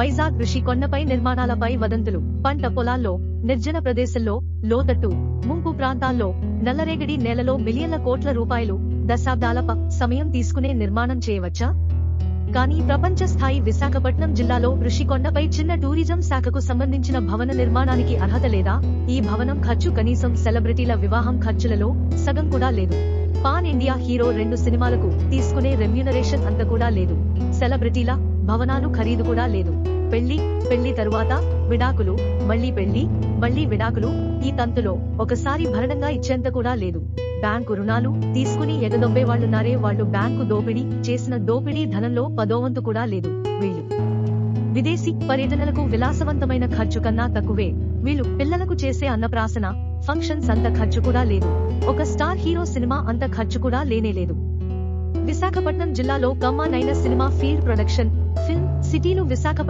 వైజాగ్ ఋషి కొండపై నిర్మాణాలపై వదంతులు. పంట పొలాల్లో నిర్జన ప్రదేశంలో లోతట్టు ముంపు ప్రాంతాల్లో నల్లరేగడి నేలలో మిలియన్ల కోట్ల రూపాయలు దశాబ్దాల సమయం తీసుకునే నిర్మాణం చేయవచ్చా? కానీ ప్రపంచ స్థాయి విశాఖపట్నం జిల్లాలో ఋషికొండపై చిన్న టూరిజం శాఖకు సంబంధించిన భవన నిర్మాణానికి అర్హత లేదా? ఈ భవనం ఖర్చు కనీసం సెలబ్రిటీల వివాహం ఖర్చులలో సగం కూడా లేదు. పాన్ ఇండియా హీరో రెండు సినిమాలకు తీసుకునే రెమ్యూనరేషన్ అంత కూడా లేదు. సెలబ్రిటీల భవనాలు ఖరీదు కూడా లేదు. పెళ్ళి పెళ్ళి తరువాత విడాకులు మళ్ళీ పెళ్ళి మళ్ళీ విడాకులు ఈ తంతులో ఒకసారి భరణంగా ఇచ్చేంత కూడా లేదు. బ్యాంకు రుణాలు తీసుకుని ఎగదొబ్బే వాళ్ళున్నారే వాళ్ళు బ్యాంకు దోపిడీ చేసిన దోపిడీ ధనంలో పదోవంతు కూడా లేదు. వీళ్ళు విదేశీ పర్యటనలకు విలాసవంతమైన ఖర్చు కన్నా తక్కువే. వీళ్ళు పిల్లలకు చేసే అన్నప్రాసన ఫంక్షన్స్ అంత ఖర్చు కూడా లేదు. ఒక స్టార్ హీరో సినిమా అంత ఖర్చు కూడా లేనే లేదు. విశాఖపట్నం జిల్లాలో కమ్మా నైన సినిమా ఫీల్డ్ ప్రొడక్షన్. ఫిల్మ్ సిటీలు విశాఖ